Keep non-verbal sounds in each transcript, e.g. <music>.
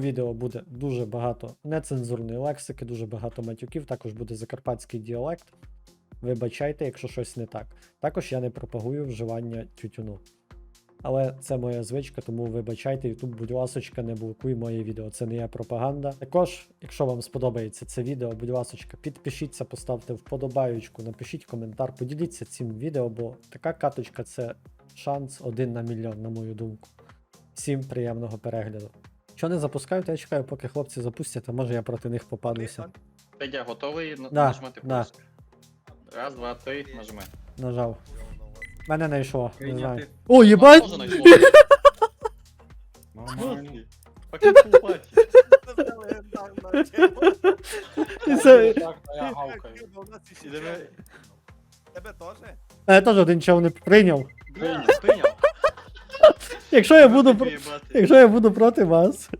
Відео буде дуже багато нецензурної лексики, дуже багато матюків, також буде закарпатський діалект. Вибачайте, якщо щось не так. Також я не пропагую вживання тютюну. Але це моя звичка, тому вибачайте, YouTube, будь ласочка, не блокуй моє відео. Це не є пропаганда. Також, якщо вам сподобається це відео, будь ласочка, підпишіться, поставте вподобаючку, напишіть коментар, поділіться цим відео, бо така каточка це шанс один на мільйон, на мою думку. Всім приємного перегляду. Що не запускаю, то я чекаю, поки хлопці запустять, а може я проти них попадуся. Федя, готовий Да, нажимати да. пуск? Раз, два, три, нажимай. Нажав. Мене не йшло, не знаю. О, єбать! Тоже. Нормально. Тебе теж? Я теж один чел не прийняв. Прийняв, прийняв. Якщо я буду, про- якщо я буду проти вас,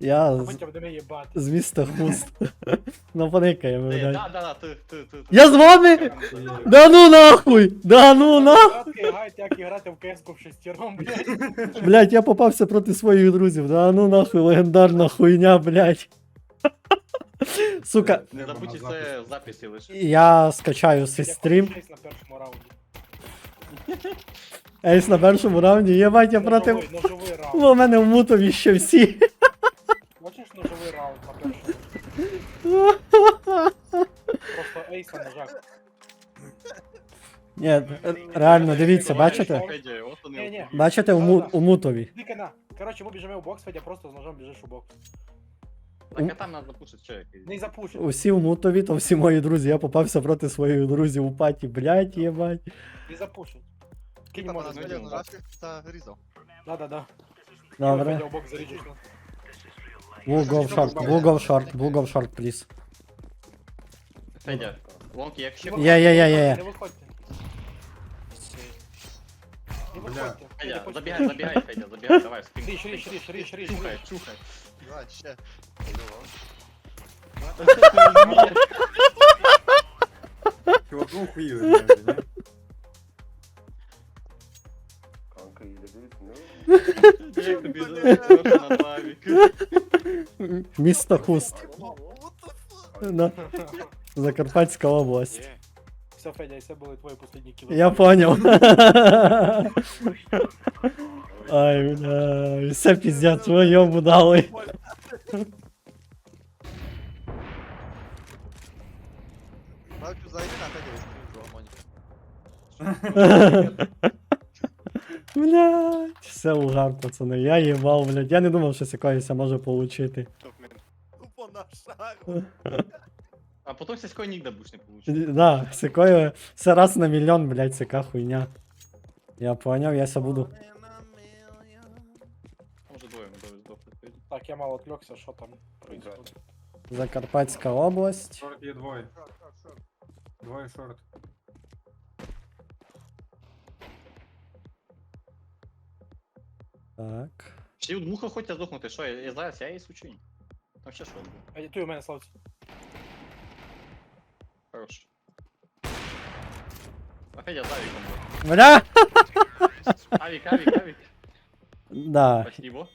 я з, Будьте будемо їбати. з міста Хуст. <laughs> Ну поникаємо, Ей, блядь. Да, да, да, ти, ти, ти. ти. Я з вами? Да ну нахуй! Да ну нахуй! Як грати в КС-ку в шестером, блядь. Блядь, я попався проти своїх друзів. Да ну нахуй, легендарна хуйня, блядь. <laughs> Сука, Не забудь це в записі лише. я скачаю свій стрім. Шесть на першому раунді. <laughs> Ейс на першому раунді, єбать, я проти. Ножовий, ножовий раунд. Ну, у мене в мутові ще всі. Бачиш ножовий раунд на першому? Просто ейс на ножах. Ні, реально, дивіться, бачите? Федя, от вони. Ні-ні. Бачите, у, му- у мутові. На. Короче, ми біжимо в бокс, Федя просто з ножом біжиш у бокс. Так, а там треба пушити що. Не запушить. Усі в мутові, то всі мої друзі. Я попався проти своїх друзів у паті, блядь, єбать. Не запушить. Кинь Кіта можна. на ну, спині ну, нажати та різав. Да-да-да. Добре. Федя у бокс заріжеш нас. We'll go short, we'll go short, we'll go short, please. Федя, лонг, якщо... Є, є, є, є. Не виходьте. Не Бля. виходьте. Федя, почти. забігай, забігай, Федя, забігай, давай, спін. Ріш, ріш, ріш, ріш, ріш. Чухай, чухай. Давай, ще. Чуваку хуїли, блядь, ні? Як тобі трохи на лавік. Місто Хуст. На- Закарпатська область. Все, Федя, і це були твої останні кіли. Я понял. Ай, бля, все пиздец, ви йому дали. Бачу, зайди на Федя вистрілю в гармоніку. Блядь, все угар, пацани. Я їбав, блядь. Я не думав, що якоїсь може получити. Тупо на шагу. А потім сільської нігде будеш не получиш. Да, секою, все раз на мільйон, блядь, сяка хуйня. Я поняв, я ся буду. Може двоє ми довез здохли. Так, я мало отвлекся, що там происходит. Закарпатська область. Шорт є двоє. Двоє шорт. Так. Ще й муха хоче здохнути, що, я, я зараз, я її сучу. Там ще що було. А ти у мене славці. Хорош. А Федя з авіком був. Бля! <laughs> Авік, авік, авік. Да. Спасибо.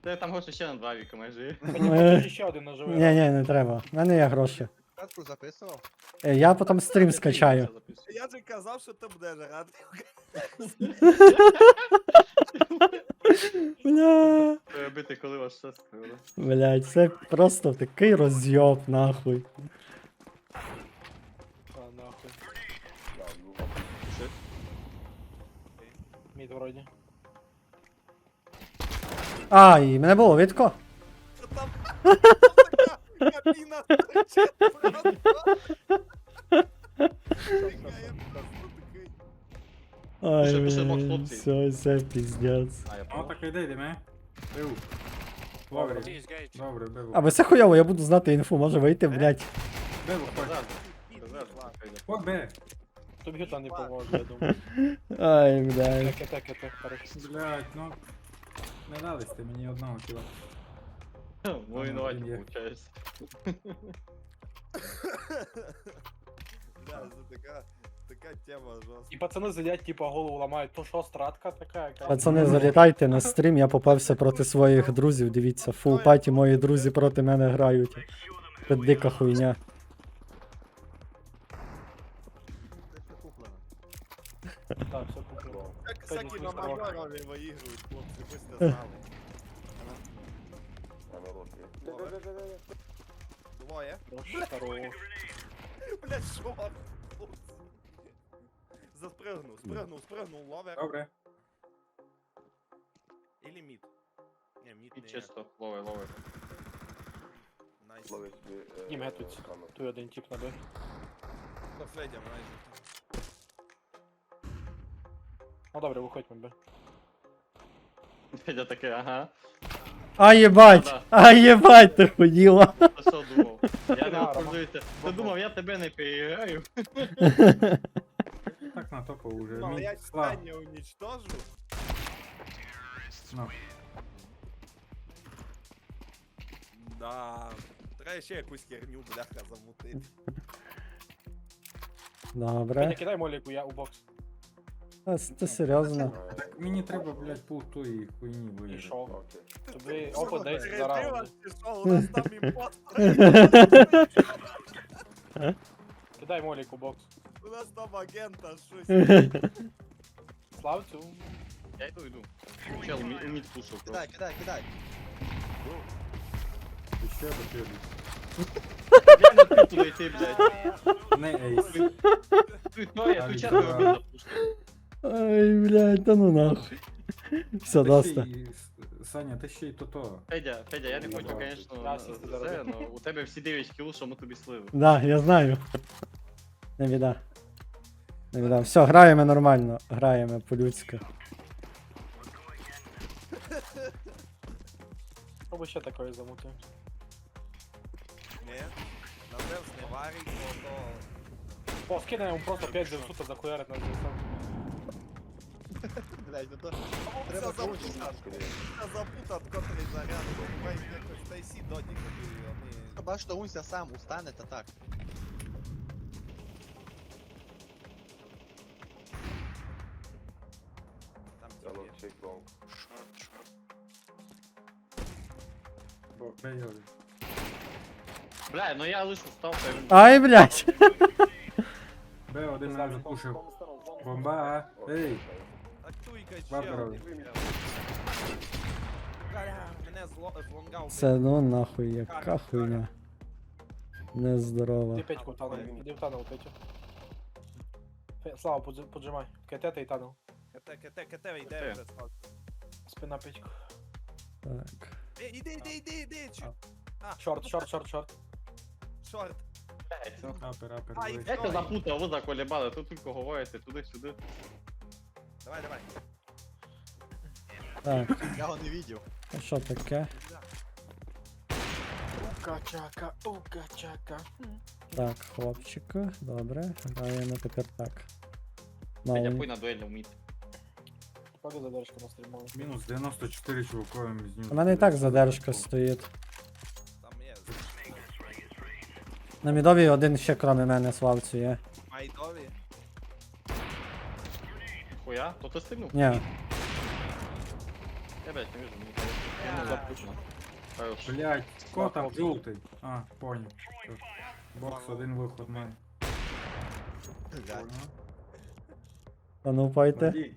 Ти там хочеш ще на два авіка майже. Мені ще один ножовий Ні, ні, не треба. У мене є гроші. Катку записував. Е, Я потім стрім скачаю. Я же казав, що ти будеш <laughs> грати. Бля. Треба бити, коли ваш час скрили. Блять, це просто такий розйоб, нахуй. А, нахуй. Мід вроді. А, і мене було там? Кабіна <laughs> Ай, бокс, блядь, хлопці. все, все піздець. А, я Ну так іди, йдемо. Бив. Добре. Добре, бив. А це хуйово, я буду знати інфу, може вийти, блять. Бив, хоч. О, Б. Тобі там не поможе, я думаю. Ай, блядь. Таке, таке, таке, хорошо. Блядь, ну. Не дались ти мені одного кіла. Ну, Є. получається. Бля, <laughs> це така Така тема жорстка. І пацани сидять, типа голову ламають, то що, стратка така, яка. Пацани, залітайте на стрім, я попався проти своїх друзів. Дивіться, фул паті мої друзі проти мене грають. Це дика хуйня. Все. Так, все. Як Сьогодні всякі на майорові виігрують, хлопці, ви сте знали. Двоє. Хорош. Блять, хлопці? Заспригнув, спригнув, спригнув, ловер. Добре. Ілі мід. Ні, мід І не є. чисто, лови, лови. Найс. Їм гетуть. Той один тип на Б. Та Федя, майже. Ну добре, виходь на Б. Федя такий, ага. А єбать! А єбать, ти хуїла! Ти що думав? Я не Да. Ти думав, я тебе не переіграю? <laughs> Так на топу уже. Ну, Мід, я слав. стання уничтожу. Ну, Да. Треба ще якусь херню, бляха, замутити. Федя, Добре. кидай моліку, я у <laughs> бокс. Та Це це серйозно. Так мені треба, блядь, пул тої хуйні І вирішити. що? Тобі Що, опа 10 за передила, раунд. чи що? У нас там імпостер. Кидай молік у бокс. У нас там агента щось. <laughs> Славцю. Я йду, йду. Чел, мі- мід пушив просто. Кидай, кидай, кидай. І ще допірю. Я не встиг туди йти, блядь. Не ейс. Ти то, я Ай, тут чесно да. робив запушив. Ай, блядь, та ну нахуй. Все, Та ще доста. й- Саня, ти ще й то-то. Федя, Федя, я не хочу, Да. звісно, Я сісти це, заробив. но у тебе всі 9 кіл, що ми тобі слили. Да, я знаю. Не біда. Не біда. Все, граємо нормально. Граємо по-людськи. Що би ще такої замутив? Ні. На Зевс не варить, то. О, скидай йому просто 5 зевсута захуярить на зевсута. <laughs> Блядь, ну то... Треба запутати. Запутати, котрий заряд. Буває, якось та й сі доді ходили, вони... Хіба що Унся сам устане, та так. Бля, ну я лише став, та він... Ай, блядь! Б один мене запушив. Бомба, ей! А туйка Вабрали. Мене зло... злонгав. Це ну нахуй, яка хуйня. Нездорова. Ти п'ятьку танув. Іди в танув, Петю. Слава, подж- поджимай. КТ і танув. Кете, кете, кете, йде вже став. Спина п'ятьку. Так. Е, Іди, іди, іди, іди, чу... А, Шорт, шорт, шорт, шорт. шорт. Блядь. Апер, апер, Ай, великий. Я тебе запутав, ви заколебали, тут тільки говорите, туди-сюди. Давай, давай. Так, Я його не видів. а що таке? Ука-чака, ука-чака. Так, хлопчику, добре. Граємо тепер так. Мало. пуй на дуель вміти. Погоди задержка на стрімову. Мінус 94 чуваковим з ним. У мене і так задержка стоїть. Там є. На мідові один ще кроме мене славцю є. Майдові. Хуя? То ти стигнув? Ні. Я, блядь, не вижу, мені кажется. Ну, запущено. Хорош. Блять, хто там жовтий? А, понял. Бокс, один виход має. Блядь. А ну пойте. Надій.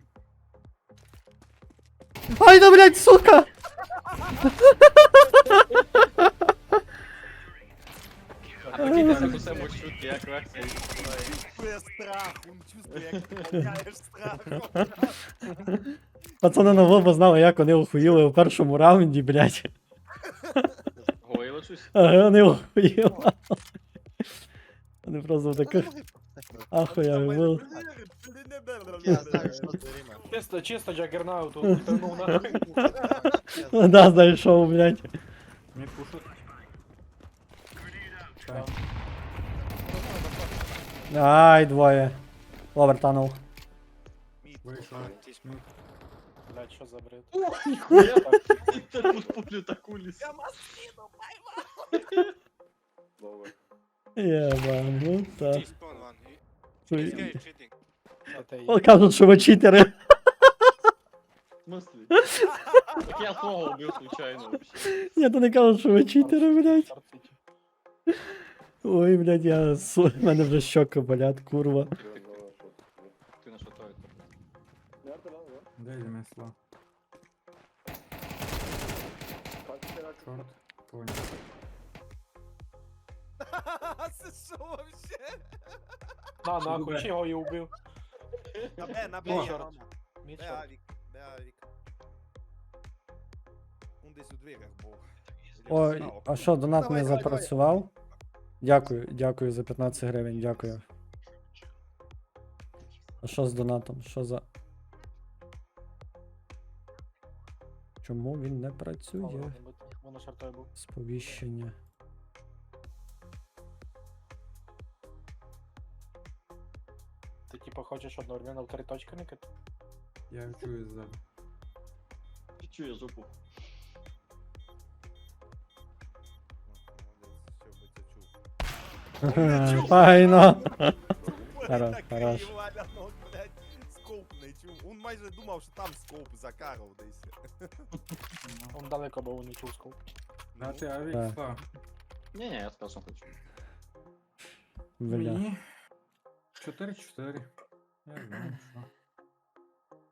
Ай да блядь, сука! А прикиньте, як усе можуть чути, як реакція відбуває. Страх, він чувствує, як ти поняєш страхом. Пацани ново знали, як вони охуїли у першому раунді, блядь. Говорило щось? Ага, вони охуїли. Вони просто в таких Я знаю, що це Ріма. Чисто, чисто Джаггернаут тут <laughs> утонув нахуй. Да, знайшов, блядь. Мід пушить. Ай, двоє. Ловер. Мід. Блядь, що за бред? Ти тут пулю таку ліс. Я маскину, Єбанута. Це О, Кажуть, що ви читери. В смысле? Так я свого убив случайно вообще. Ні, то не кажуть, що ви читери, блядь. Шорт Сіті. Ой, блядь, я... су- в мене вже щоки болять, курва. Ти на що той? Де ремесло? Чорт, понял. Це що вообще? На, на, Любе. його і убив. На Б, на Б, О. є, Рома. Мід Б, шорт. Авік, Б, Авік. Он десь у дверях був. Ой, а що, донат не Давай, запрацював? Дякую, дякую за 15 гривень, дякую. А що з донатом? Що за. Чому він не працює? Воно Воно був. Сповіщення. Ти типу хочеш одновременно в три точки никати? Я чую ззаду. Чую жопу. Файно. <laughs> Хорош, Такий хорош. валянок, блядь, скоп не чув. Он майже думав, що там скоп закарав десь. Он далеко був не чув скоп. Дати авік Так. слав. Ні, ні, я сказав, що хочу. Бля. Мені 4-4. Я знаю, що.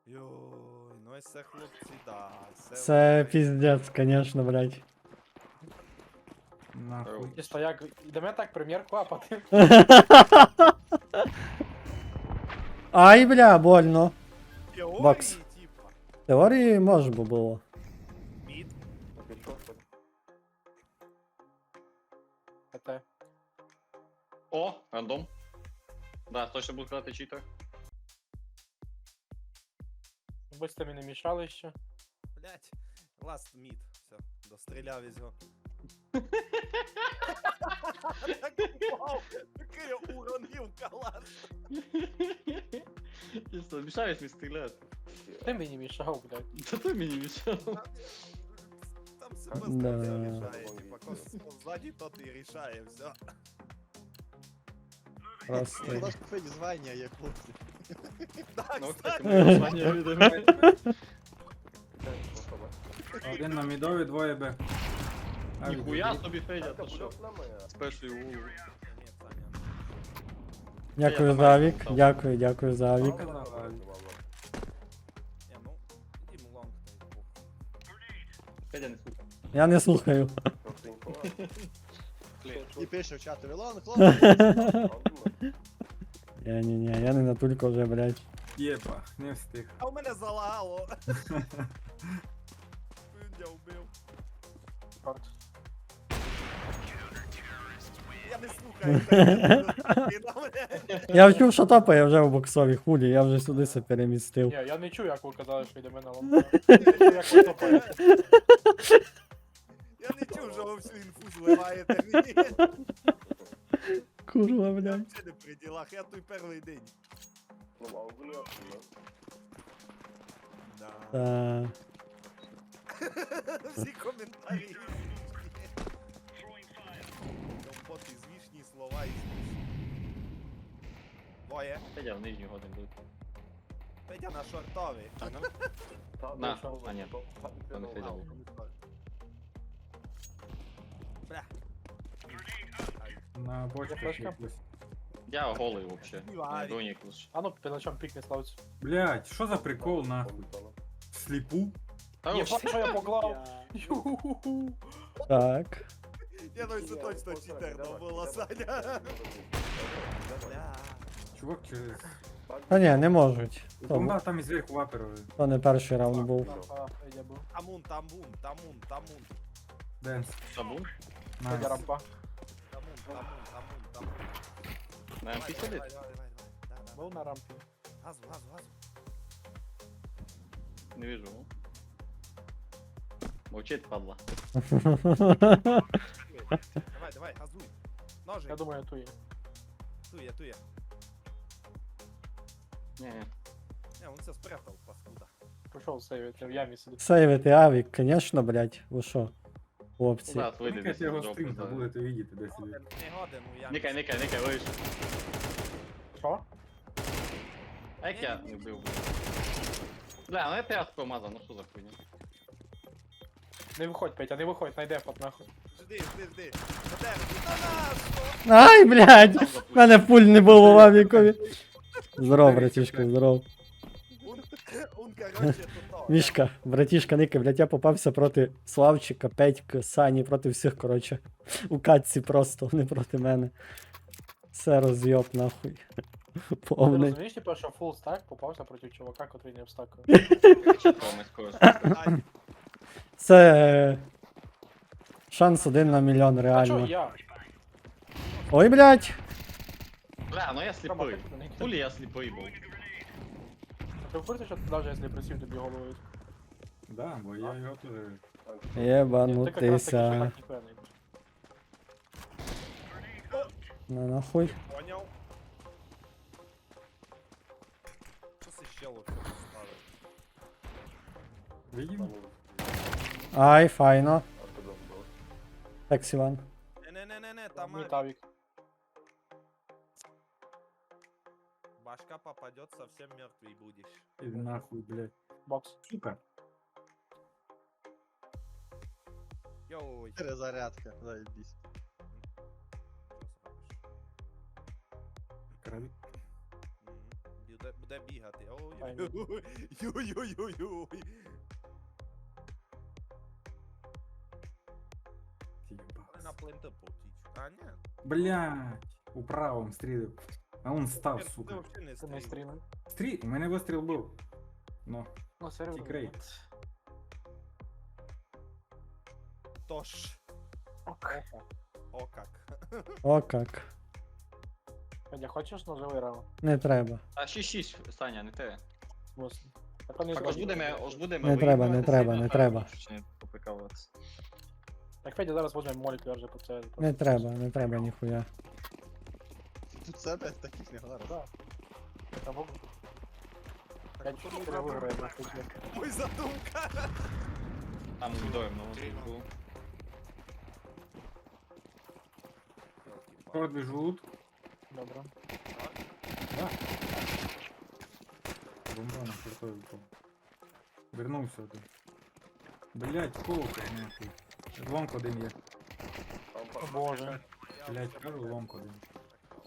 Йой, ну ось це хлопці, да. Це окей. піздець, конечно, блядь. Нахуй. І стояк, йдемо так прем'єрку апати. <laughs> Ай, бля, больно. Теорії, Бакс. типа. В теорії може би було. Мід. ХТ. О, рандом. Да, точно буду казати читер. Тими не мішали ще. Блять, ласт мід. Все, достріляв із його. Такий уронив калаш. Чисто, мішаєш мені стріляти. Ти мені мішав, блядь. Та ти мені мішав. Там себе Да. рішає, типа, кого ззаді, тот і рішає, все. Просто. У нас купить звання є, хлопці. Ну, кстати. Один на мідові, двоє Б. Авік Ніхуя забіг. собі Федя, то що? З першої голови. Дякую за авік. Дякую, дякую за авік. Ну, лонг. Федя не слухай. Я не слухаю. І <laughs> пише в чатові лон, хлопці. Я ні, ні, я не на тулько вже, блядь. Єба, не встиг. А у мене залагало. <laughs> Я вбив. Я не слухаю. мене. Я вчув, що топає вже в боксовій хулі, я вже сюди се перемістив. Ні, я не чую, як ви казали, що йдемо на ломбу. Я як ви топаєте. Я <laughs> не чув, що ви всю інфу зливаєте. Курва, Я блядь. взагалі не при ділах, я той перший день. Да. Та... <laughs> Всі коментарі. Компот Компоти, звішні слова і смішні. Двоє. Федя в нижній годин буде. Петя на шортові. <laughs> На, а ні. То не Федя. Бля. На бочку флешка? якусь. Я голий вообще. Донік лише. А ну, під ночом пікне славцю. Блять, що за прикол нахуй? Сліпу? Та вообще. що я <laughs> поклав. Ю-ху-ху. Так. Я ну це точно читерно було, Саня. Бля. <laughs> Чувак через. Та ні, не можуть. То, Бомба там і зверху ваперовий. то не перший раунд був. А, я був. Тамун, тамун, тамун, тамун. Денс. Шабун? Найс. Я рампа. Тамун, тамун, тамун, тамун. На Давай, МП давай, сидить? давай, давай, давай. Да, да. Був на рампі. Газу, газу, газу. Не вижу. Мовчить, падла. Давай, давай, газуй. Ножик. Я думаю, ту є. Тує, тує. Ні, ні. Не, он все спрятав, паскуда. Пішов сейвити, в ямі сидить. Сейвити авік, конечно, блядь. Ви що? Хлопці. Куда вийде Никайте його десь стрім, будете видіти де Годен, сидить. не годен у ямі. Никай, никай, никай, вийшов. Що? А як я не вбив? Бля, ну я п'ятку мазав, ну що за хуйня? Не виходь, Петя, не виходь, найде под нахуй. Жди, жди, жди. На нас! Ай, блядь! У мене пуль не було в авікові. Здоров, братішка, здоров. Он, он короче, тут. Мішка, братішка Ники, блядь, я попався проти Славчика, Петька, Сані, проти всіх, коротше. У катці просто, не проти мене. Все розйоб нахуй. Ти розумієш, типу, що фул стак попався проти чувака, котрий не встакує. Це е, шанс один на мільйон А чо, реально. я? Ой, блядь! Бля, ну я сліпий. Хулі я сліпий був. Ти в курсі, що навіть якщо присів, тобі головою? Да, бо я його теж. Ти якраз таки Єбанутися. шахат не певний. На нахуй. поняв. Що це ще лучше поставити? Видимо? Ай, файно. Так, Іван. Не-не-не-не, там Мій э, тавік. башка попадет, совсем мертвый будешь. Іди нахуй, блядь. Бокс. Сука. Йой. Перезарядка, заебись. Що зробиш? Крові. Мгм. Буде, буде бігати. Ай, Ой-ой-ой-ой-ой. Тіпа. На плента потіч. А, ні. Блядь. У правому стрілив. А он став, Він сука. взагалі не Це не стріляє. стріми. Стрій, у мене вистріл був. Ну, Ну, серйозно. Тікрей. Тож. Ок. О как. О, как. Петя, хочеш ножовий раунд? Не треба. А 6-6, Саня, не те. В смысле? Так вони Так, ось будемо, ось будемо. Не треба, не треба, не треба. поприкалуватися. Так, Петя, зараз возьмемо молік верже по це. Не треба, не треба ніхуя. Тут це без таких не зараз. Да. Або... Так, П'ять що чотири ми виграє, робимо? нахуй. Ой, задумка. Там вдоєм на зв'язку. пробіжут. Добре. Да. Бомба на картовику. Вернувся один. Блять, колка нахуй. Лонг один є. О боже. Блять, кажу, лонг один.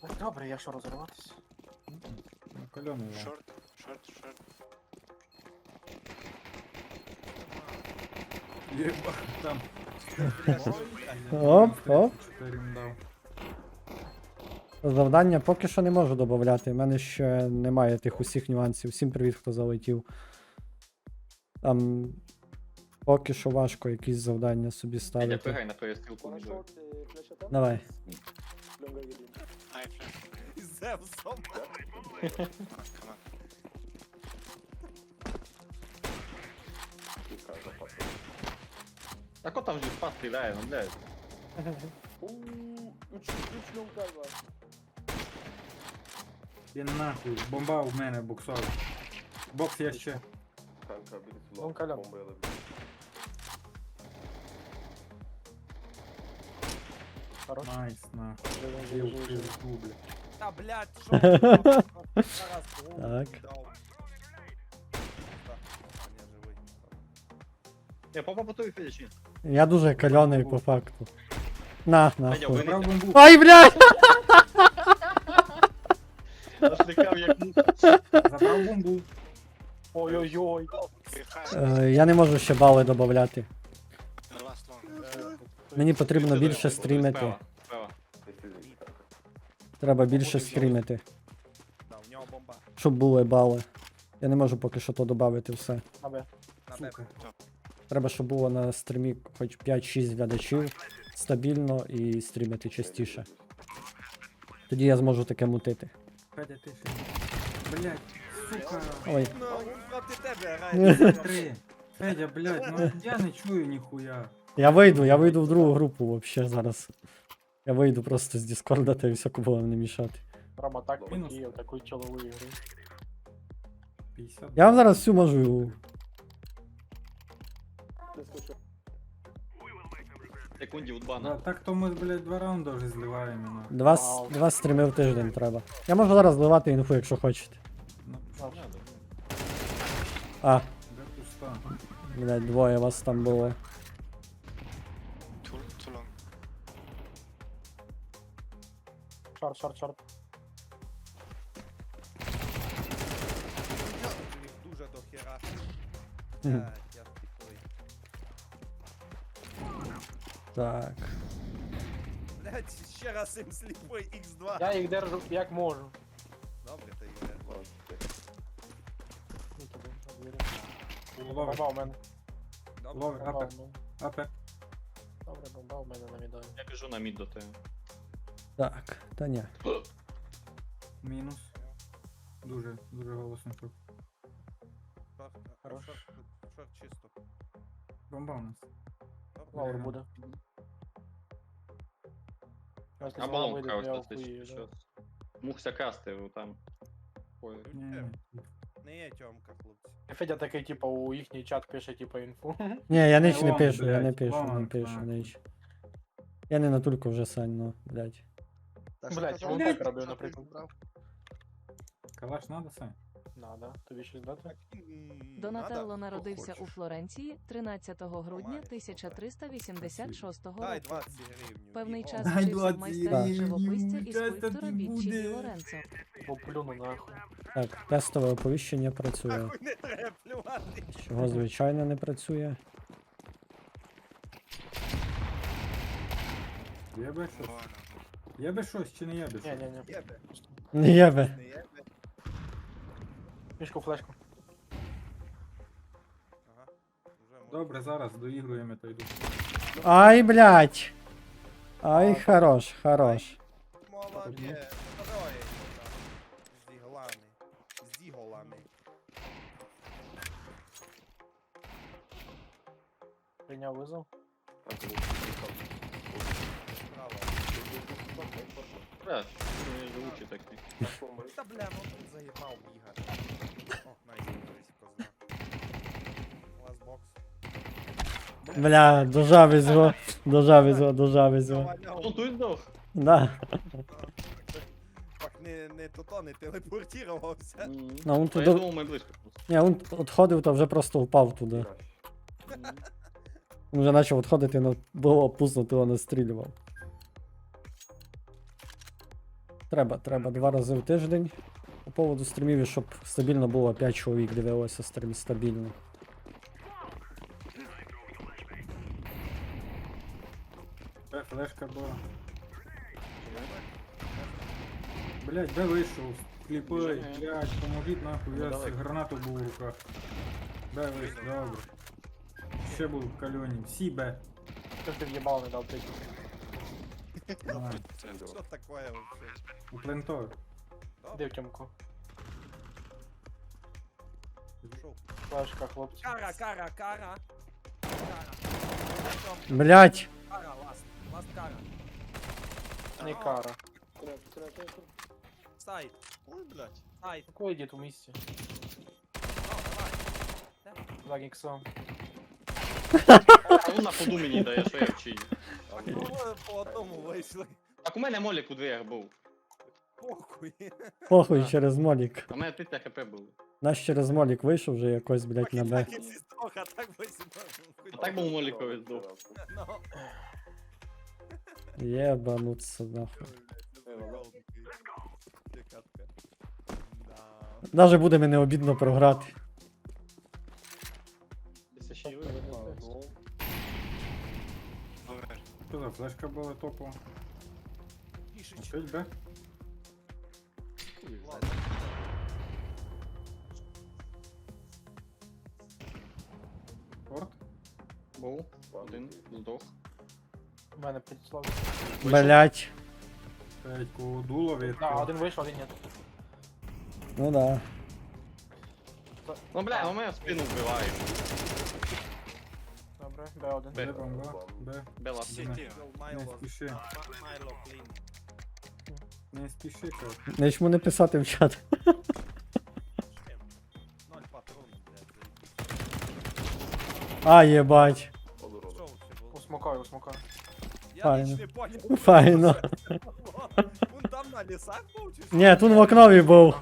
Ну, Добре, я що розриватись? Ну, кальоний. Шорт, шорт, шорт. Єба, там. Оп, оп. 4 їм дав. Завдання поки що не можу додати. У мене ще немає тих усіх нюансів. Всім привіт, хто залетів. Там поки що важко якісь завдання собі ставити. пригай на перестрілку мідою. Давай. Ай, флеш. З Зевсом. Come Так от там же спас стріляє, ну блядь. Є нахуй. Бомба у мене боксова. Бокс є ще. Вон калян. Хорош. Найс, нахуй. Живи, Є живи, живи, живи. у бля. Та, блядь, <laughs> що? Зараз, Так. дав. Так, а, ні, живий. Я попа потую. Я дуже кальоний по факту. На, Федя, нахуй. ви Забрав бомбу. Ай, блядь! Зашликав як муха. Забрав бомбу. Ой-ой-ой. Е, я не можу ще бали додати. Мені потрібно більше стрімити. Треба більше стрімити, щоб були бали. Я не можу поки що то додати все. Сука. Треба, щоб було на стрімі хоч 5-6 глядачів стабільно і стрімити частіше. Тоді я зможу таке мутити. Блять, сука. Ой, Ну. <laughs> Федя, блять, ну я не чую ніхуя. Я вийду, я вийду в другу групу вообще зараз. Я вийду просто з Діскорда та і все було не мішати. Рома так Мінус. подіяв, такої чолової гри. 50. Я вам зараз всю можу. Секунді від Да, так то ми, блядь, два раунди вже зливаємо. ну. Два, с- Вау. два стріми в тиждень треба. Я можу зараз зливати інфу, якщо хочете. Ну, А, де пуста? блядь, двоє вас там було. Шарт, шарт. Їх дуже до хера. Я тупой. Так. Блядь, ще раз їм сліпий Х2. Я їх держу як можу. Добре, ти тобі, так, Бомба у мене. Добре. Бомба апе, мене. апе. Добре, бомба у мене на мідові. Я біжу на мід до тебе. Так, та ні. Мінус. Дуже, дуже голосно тут. Шорт, а, Хорош. шорт, шорт чисто. Бомба у нас. Добре. Лавр Ага. буде. Якщо А знову балон вийде, то я красти охуєю, да. щось. Мухся красти там. Ой. Ні, ні. Не є тьомка, хлопці. І Федя такий, типа, у їхній чат пише, типа, інфу. Ні, я ніч не Лом, пишу, я не блядь, пишу, не лом, пишу, так. ніч. Я не натульку вже Сань, ну, блядь. Блядь, казав? він так робив, наприклад. Калаш надо, Сань? Надо, тобі щось дати? Донателло надо? народився у. Флоренції 13 грудня Нормально. 1386 Дай року. 20 гривень. Певний час Дай вчився в майстерні живописця і скульптора. Ді Лоренцо. Поплюну нахуй. Так, тестове оповіщення працює. Не треба плювати. Чого звичайно не працює. Є би щось? Bueno. Є би щось чи не є би Ні, щось? ні, ні. Єбе, Не єбе. не єбе. Мішку флешку. Ага. Вже можна. Добре, зараз доігруємо то йду. Ай, блядь. Ай, хорош, хорош. Молодець. Давай, З іглами. З іголами. Прийняв визов. Браво. Такі. Та бля, ну заїбав бігати. О, найдивись, козла. Ласбокс. Бля, дожав із його, дожав із його, дожав із його. Ну тут здох. Да. Так не, не то, не телепортувався. М. Ну, он Та я туди, думав, ми близько просто. ні, він відходив, то вже просто впав туди. Він вже почав відходити, але було пусто, то настрілював. Треба, треба два рази в тиждень. По поводу стрімів, щоб стабільно було 5 чоловік дивилося стрім стабільно. Флешка була. Блять, де вийшов? Кліпай, блять, поможіть нахуй, я з гранату був у руках. Бе вийшов, добре. Ще був в кальоні, всі бе. Ж ти в'єбал не дав третій? А, Що таке вообще? У плентові. Де в тямку? Шо? Флешка, хлопці. Кара, кара, кара. Кара. Блять! Кара, ласт. Ласт кара. Не кара. Сайт. Ой, блядь. Сайт. Какой дід у давай. За гіксом. А на ходу мені дає, що я ну, по одному вийшли. Так у мене молік у дверях був. Похуй. Похуй через молік. А у мене 30 хп було. Наш через молік вийшов вже якось, блять, на Б. Так і стоха, так би А так був моліковий здох. Ну, Єбануться нахуй. Даже буде мене обідно програти. Що за флешка була топова? Опять? Ладно. Порт? Був. Один. Здох. У мене підслав. Блять. П'ять кого дуло від. Да, один вийшов, один ні. Ну да. Ну бля, у мене в спину вбивають. Добре, Б1. Бе бомба. Бе. Бела. City. Не спіши. Не спіши, чувак. Не чому не писати в чат. А, єбать. Усмокаю, усмокаю. Файно. Файно. Вон там на лісах був чи що? Ні, тут в окнові був.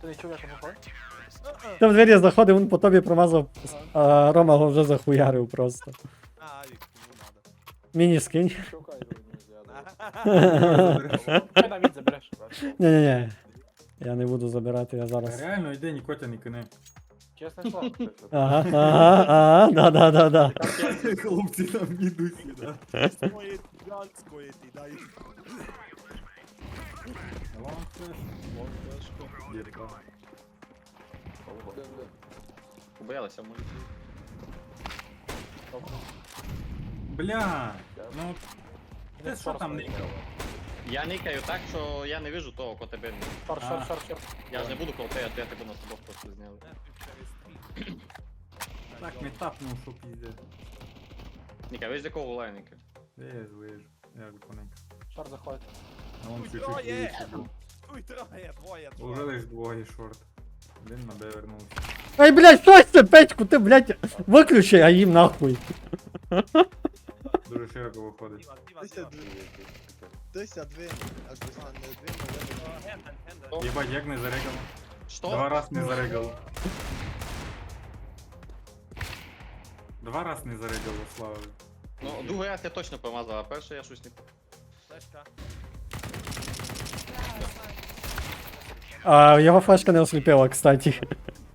Ти не чув, як ходить? Ти в двері заходив, він по тобі промазав, а Рома його вже захуярив просто. А, Авік, кому надо. Міні скинь. Шукай його, Хай <laughs> на забереш. Ні-ні-ні. Я не буду забирати, я зараз. Реально йде, ні котя, ні коне. Чесне слово. Ага, ага, ага, да-да-да-да. Хлопці там ідуть сюди. З моєї ганської ти дай. Побоялися, може. Бля, ну ти що там не Я никаю так, що я не вижу того, кого тебе. Шор, шор, шор, шор. Я ж не буду коло тебе, а я тебе на собак просто зняв. так не тапнув, що пізде. Ніка, ви з якого лайника? Вижу, вижу. Я виконенько. Шор заходить. А вон Ой, чуть-чуть троє! вище був. Троє, двоє, Уже двоє. лиш двоє шорт. Один на Б вернувся. Ай, блядь, що це, Петьку, ти, блядь, виключи, а їм нахуй. Дуже широко виходить. Діва, діва, Дися діва. дві. Дися дві. Аж без мене дві, О, Гендаль, Гендаль. Єбать, як не зарегало. Що? Два раз не зарегало. Два раз не зарегало, слава. Ну, другий раз я точно помазав, а перший я щось не. Флешка. А його флешка не осліпила, кстати.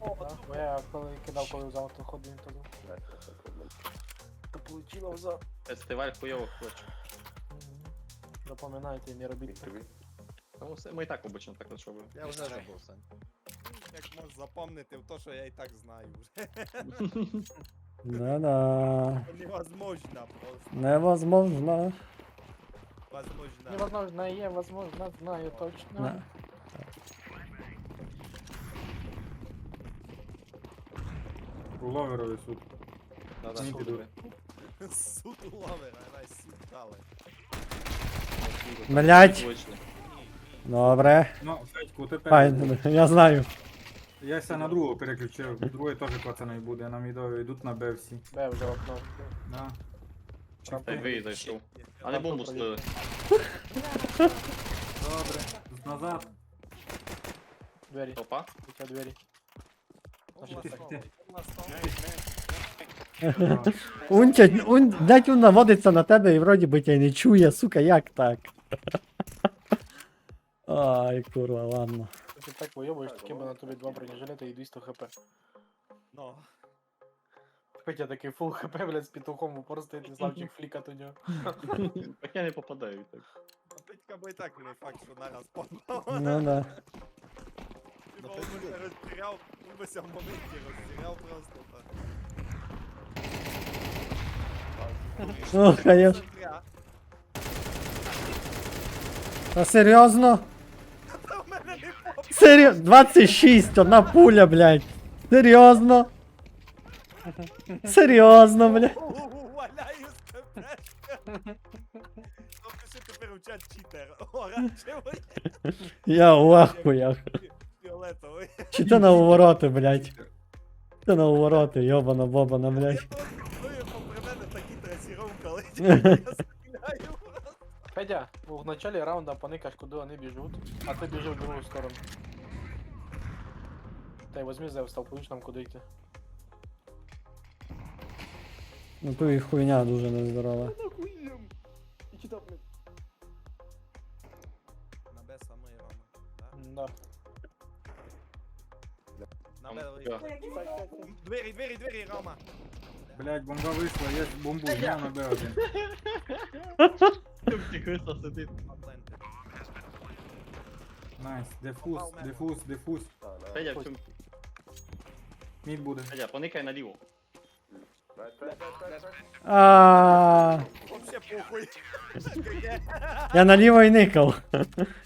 Да, Бо я коли кидав, коли взяв, то ходив туди. То получило взад. Фестиваль хуйових хоче. Запам'ятайте, не робіть так. Тому все, ми і так обично так от робимо. Я вже забув, Сань. Як можеш запомнити в то, що я і так знаю вже. Да-да. Невозможно просто. Невозможно. Возможно. Невозможно, є, возможно, знаю точно. На. У ловерові суд. Суд піду. буде. Суд ловера, най суд дали. Точно. Добре. Ну, Федьку, тепер. Ай, я знаю. Я ся на другого переключив. Другий теж пацаний буде, на мідові йдуть на Б всі. Бе вже окно. Да. Та й ви зайшов. А не бомбу слили. Добре. Назад. Двері, Опа. у тебе двері. Унча, ун, блядь, він наводиться на тебе і вроді би тебе не чує, сука, як так? Ай, курва, ладно. Ти так вийобуєш, таким би на тобі два бронежилети і 200 хп. Ну, Хоча такий фул хп, блядь, з петухом упор стоїть, і Славчик флікат у нього. Так я не попадаю так. Петька би і так не факт, що нараз попав. Ну да. Типа, він би се розтіряв, він би ся в моменті розтіряв просто так. Ну, конечно. Центря. А серйозно? Та в мене не попав. Серйозно? 26, одна пуля, блядь. Серйозно? Серйозно, блядь. Валяю з ТПшка. Напиши тепер у чат читер. Оранжевий, Я в ахуях. Фіолетовий. Чи ти на увороти, блядь? Ти на увороти, йобана бобана, блядь. Я просто попри мене такі трасіровка летять. <laughs> Я стріляю. Федя, в началі раунда поникаш, куди вони біжуть, а ти біжи в другу сторону. Та й возьми за поїж нам куди йти. Ну то і хуйня дуже нездорова. На Б саме Рома. Да. Да. Двері, двері, двері, Рома. Блять, бомба вийшла, є бомбу я на Б1. Тихо сидить. Найс, дефуз, дефуз, дефуз. Федя, в цьому. Мід буде. Федя, поникай наліво. А, Я наліво і никав.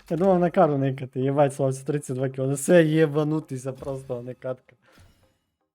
Я думав на кару никати. Єбать, славці 32 кіл. Ну все єбанутися просто, не катка.